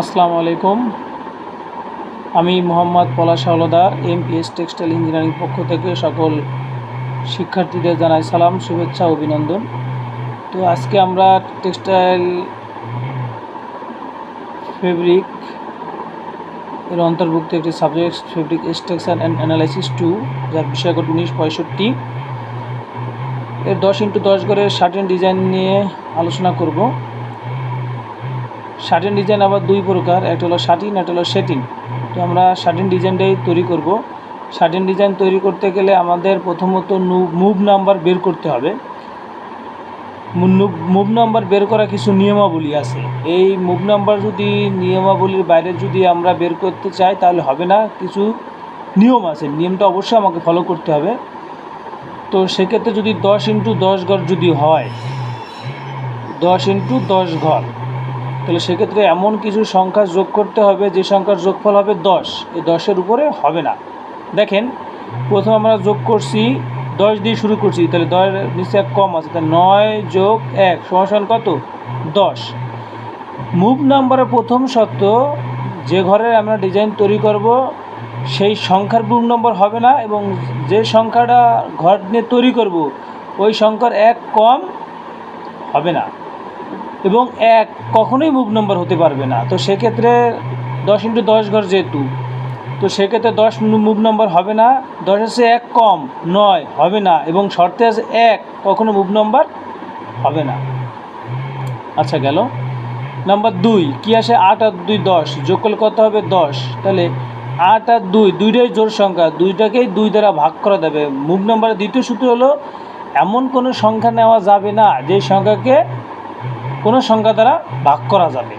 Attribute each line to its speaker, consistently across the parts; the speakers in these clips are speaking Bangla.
Speaker 1: আসসালামু আলাইকুম। আমি Mohammad Palash Howlader MPS textile engineering পক্ষ থেকে সকল শিক্ষার্থীদের জানাই সালাম, শুভেচ্ছা, অভিনন্দন। তো আজকে আমরা টেক্সটাইল ফেব্রিক এর অন্তর্ভুক্ত একটি subject fabric extraction and analysis two যার বিষয় কোড উনিশ, পঁয়ষট্টি। এর দশ ইন্টু দশ গড়ের শার্টেন ডিজাইন নিয়ে আলোচনা করব। শার্টিন ডিজাইন আবার দুই প্রকার, একটা হলো শার্টিন একটা হলো সেটিন তো আমরা শার্টিন ডিজাইনটাই তৈরি করব। শার্টিন ডিজাইন তৈরি করতে গেলে আমাদের প্রথমত মুভ নাম্বার বের করতে হবে। মুভ নাম্বার বের করা কিছু নিয়মাবলী আছে। এই মুভ নাম্বার যদি, নিয়মাবলীর বাইরে যদি আমরা বের করতে চাই, তাহলে হবে না। কিছু নিয়ম আছে। নিয়মটা অবশ্যই আমাকে ফলো করতে হবে। তো সেক্ষেত্রে যদি দশ ইন্টু দশ ঘর যদি হয়, দশ ইন্টু দশ ঘর তাহলে সেক্ষেত্রে এমন কিছু সংখ্যা যোগ করতে হবে, যে সংখ্যার যোগফল হবে দশ। এই দশের উপরে হবে না। দেখেন, প্রথম আমরা যোগ করছি, দশ দিয়ে শুরু করছি, তাহলে দশ নিচে এক কম আছে, তাহলে নয় যোগ এক সমান কত? দশ। মুভ নাম্বারের প্রথম সত্য যে ঘরে আমরা ডিজাইন তৈরি করব, সেই সংখ্যার মুভ নম্বর হবে না, এবং যে সংখ্যাটা ঘর নিয়ে তৈরি করব, ওই সংখ্যার এক কম হবে না। এবং এক, কখনোই মুভ নম্বর হতে পারবে না। তো সেক্ষেত্রে দশ ইন্টু দশ ঘর যেহেতু, তো সেক্ষেত্রে দশ মুভ নম্বর হবে না। দশ আছে এক কম, নয় হবে না এবং শর্তে আছে এক, কখনো মুভ নম্বর হবে না। আচ্ছা গেল। নাম্বার দুই, কী আসে আট আর দুই দশ? যোগ করলে কত হবে? দশ। তাহলে আট আর দুই, দুইটাই জোর সংখ্যা, দুইটাকেই দুই দ্বারা ভাগ করা যাবে। মুভ নম্বরের দ্বিতীয় সূত্র হলো, এমন কোনো সংখ্যা নেওয়া যাবে না যে সংখ্যাকে কোনো সংখ্যা দ্বারা ভাগ করা যাবে।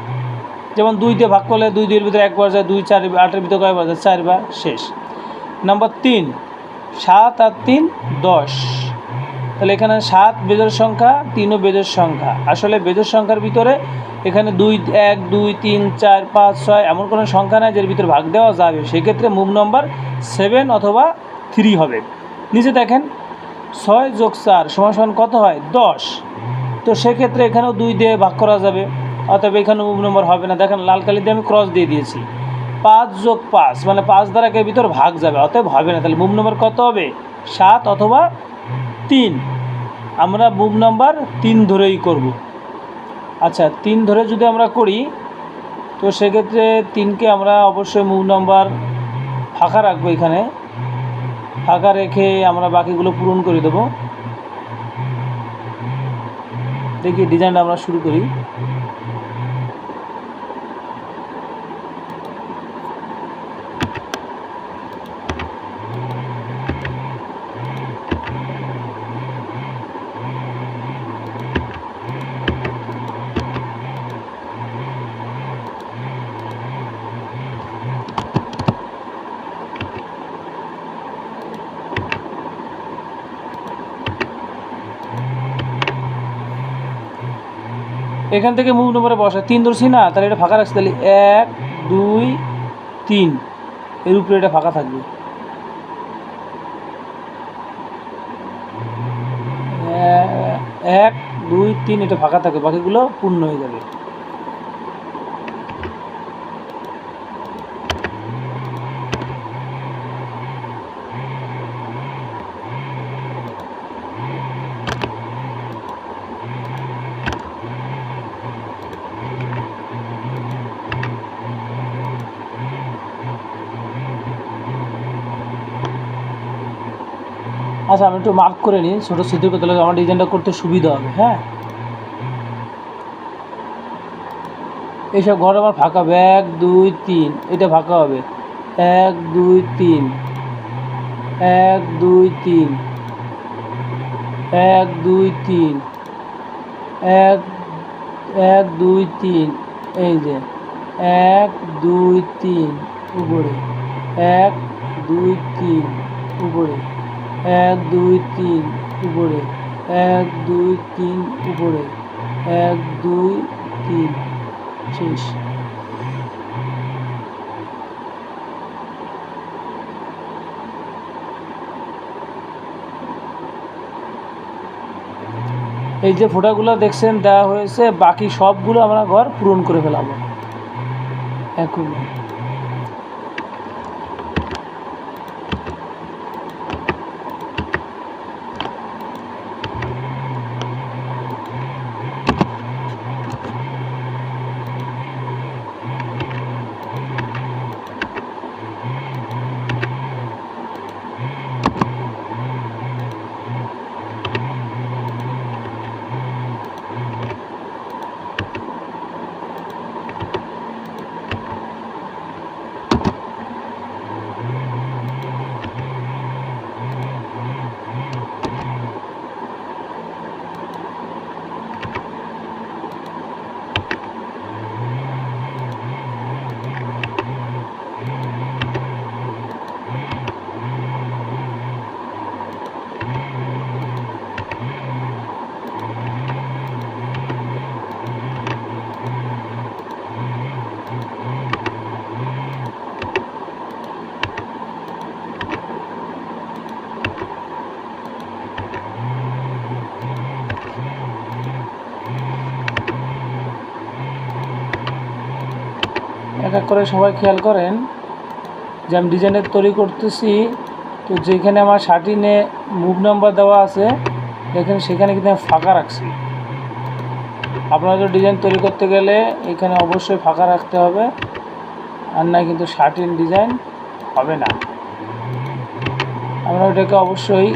Speaker 1: যেমন দুই দিয়ে ভাগ করলে দুই দুইয়ের ভিতরে একবার যায়, দুই চার, আটের ভিতরে কয়বার যায়? চারবার শেষ। নাম্বার তিন, সাত আর তিন, দশ। তাহলে এখানে সাত বেজোর সংখ্যা, তিনও বেজোর সংখ্যা। আসলে বেজোর সংখ্যার ভিতরে এখানে দুই, এক, দুই, তিন, চার, পাঁচ, ছয় এমন কোনো সংখ্যা নাই যার ভিতরে ভাগ দেওয়া যাবে। সেক্ষেত্রে মুভ নম্বর সেভেন অথবা থ্রি হবে। নিচে দেখেন, ছয় যোগ চার সমান কত হয়? দশ। তো সেক্ষেত্রে এখানেও দুই দিয়ে ভাগ করা যাবে। অতএব এখানে মুভ নম্বর হবে না। দেখেন, লাল কালি দিয়ে আমি ক্রস দিয়ে দিয়েছি। পাঁচ যোগ পাঁচ মানে পাঁচ দ্বারা এর ভিতর ভাগ যাবে। অতএব হবে না। তাহলে মুভ নম্বর কত হবে? সাত অথবা তিন। আমরা মুভ নাম্বার তিন ধরেই করব। আচ্ছা তিন ধরে যদি আমরা করি, তো সেক্ষেত্রে তিনকে আমরা অবশ্যই মুভ নাম্বার ফাঁকা রাখব এখানে। ফাঁকা রেখে আমরা বাকিগুলো পূরণ করে দেবো। দেখি ডিজাইনটা আমরা শুরু করি। এখান থেকে মুভ নম্বরে বসে। তিন ধরছি না, তাহলে এটা ফাঁকা রাখছি, তাহলে এক, দুই, তিন। এর উপরে এটা ফাঁকা থাকবে। এক, দুই, তিন, এটা ফাঁকা থাকবে, বাকিগুলো পূর্ণ হয়ে যাবে। আচ্ছা আমি একটু মার্ক করে নিই। ছোটো সিদ্ধ করতে হলে আমার ডিজাইনটা করতে সুবিধা হবে হ্যাঁ? এইসব ঘর আমার ফাঁকা হবে। এক, দুই, তিন। এটা ফাঁকা হবে। এক, দুই, তিন। এক, দুই, তিন। এক, দুই, তিন। এক এক, দুই, তিন। এই যে। এক, দুই, তিন। উপরে। এক, দুই, তিন। উপরে। এক, দুই, তিন, উপরে। এক, দুই, তিন, উপরে। এক, দুই, তিন, শেষ। এই যে ফোটাগুলো দেখছেন, দেওয়া হয়েছে, বাকি সবগুলো আমরা ঘর পূরণ করে ফেলাবো। এখন। করে সবাই খেয়াল করেন যে আমি ডিজাইনের তৈরি করতেছি। তো যেখানে আমার শার্টিনে মুভ নাম্বার দেওয়া আছে, দেখেন সেখানে কিন্তু আমি ফাঁকা রাখছি। আপনাদের ডিজাইন তৈরি করতে গেলে এখানে অবশ্যই ফাঁকা রাখতে হবে। আর না কিন্তু শার্টিন ডিজাইন হবে না। আমরা ওটাকে অবশ্যই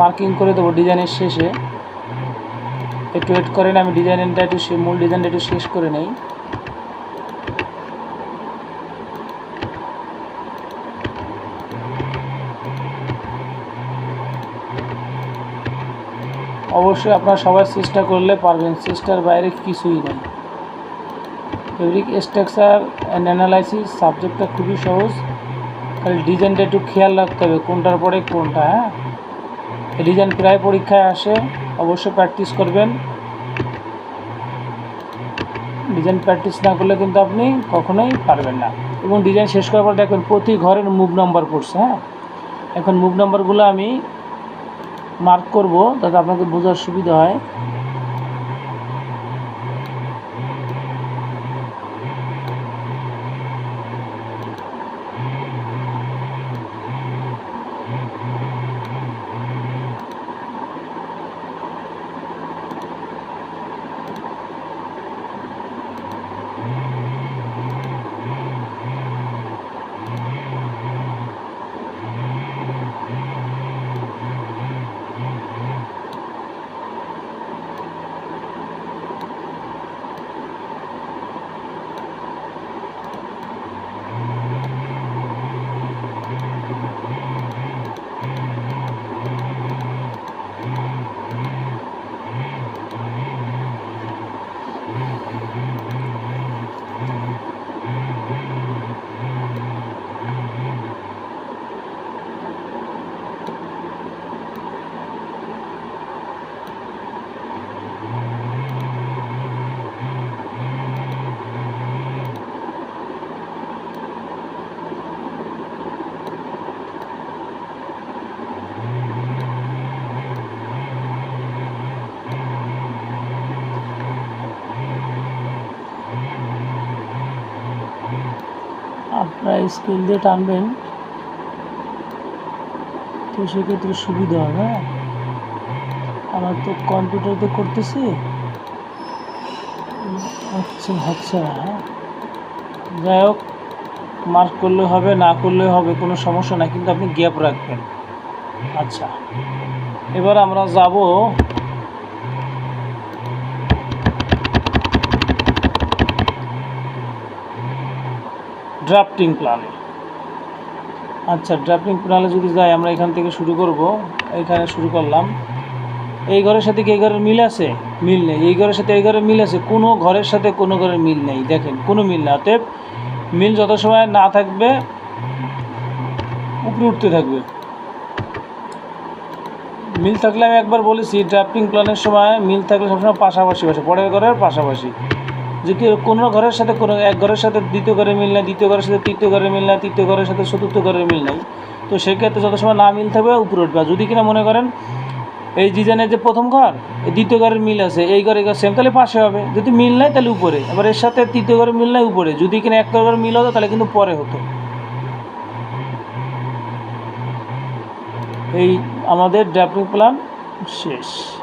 Speaker 1: মার্কিং করে দেবো ডিজাইনের শেষে। একটু ওয়েট করেন, আমি ডিজাইনটা একটু মূল ডিজাইনটা একটু শেষ করে নেই। অবশ্যই আপনারা সবাই চেষ্টা করলে পারবেন, চেষ্টার বাইরে কিছুই নেই। ফেব্রিক স্ট্রাকচার অ্যান্ড অ্যানালাইসিস সাবজেক্টটা খুবই সহজ। খালি ডিজাইনটা একটু খেয়াল রাখতে হবে, কোনটার পরে কোনটা হ্যাঁ? ডিজাইন প্রায় পরীক্ষায় আসে, অবশ্যই প্র্যাকটিস করবেন। ডিজাইন প্র্যাকটিস না করলে কিন্তু আপনি কখনোই পারবেন না। এবং ডিজাইন শেষ করার পর দেখবেন প্রতি ঘরের মুভ নাম্বার পড়ছে হ্যাঁ? এখন মুভ নাম্বারগুলো আমি মার্ক করব যাতে আপনাদের বোঝার সুবিধা হয়। আপনারা স্কেল দিয়ে টানবেন, তো সেক্ষেত্রে সুবিধা হবে হ্যাঁ? আমার তো কম্পিউটারতে করতেছি। আচ্ছা আচ্ছা হ্যাঁ। যাই হোক মার্ক করলে হবে, না করলে হবে, কোনো সমস্যা নাই, কিন্তু আপনি গ্যাপ রাখবেন। আচ্ছা এবার আমরা যাব ড্রাফটিং প্ল্যানে আচ্ছা ড্রাফটিং প্ল্যানে যদি যাই, আমরা এখান থেকে শুরু করব। এখানে শুরু করলাম। এই ঘরের সাথে কি এই ঘরের মিল আছে? মিল নেই। এই ঘরের সাথে এই ঘরের মিল আছে। কোনো ঘরের সাথে কোনো ঘরের মিল নেই। দেখেন, কোনো মিল না অতএব মিল যত সময় না থাকবে, উপরে উঠতে থাকবে। মিল থাকলে আমি একবার বলেছি ড্রাফটিং প্ল্যানের সময় মিল থাকলে সবসময় পাশাপাশি বসে, পরের ঘরের পাশাপাশি। যে কোনো ঘরের সাথে কোনো এক ঘরের সাথে দ্বিতীয় ঘরের মিল নাই, দ্বিতীয় ঘরের সাথে তৃতীয় ঘরের মিল নাই, তৃতীয় ঘরের সাথে চতুর্থ ঘরের মিল নাই। তো সেক্ষেত্রে যত সময় না মিল থাকবে, উপরে উঠবে। যদি কিনা মনে করেন, এই ডিজাইনের যে প্রথম ঘর দ্বিতীয় ঘরের মিল আছে, এই ঘরে ঘর সেম তাহলে পাশে হবে। যদি মিল নাই, তাহলে উপরে। এবার এর সাথে তৃতীয় ঘরের মিল নাই, উপরে। যদি কিনা একটা ঘর মিল হতো, তাহলে কিন্তু পরে হতো। এই আমাদের ড্রাফটিং প্ল্যান শেষ।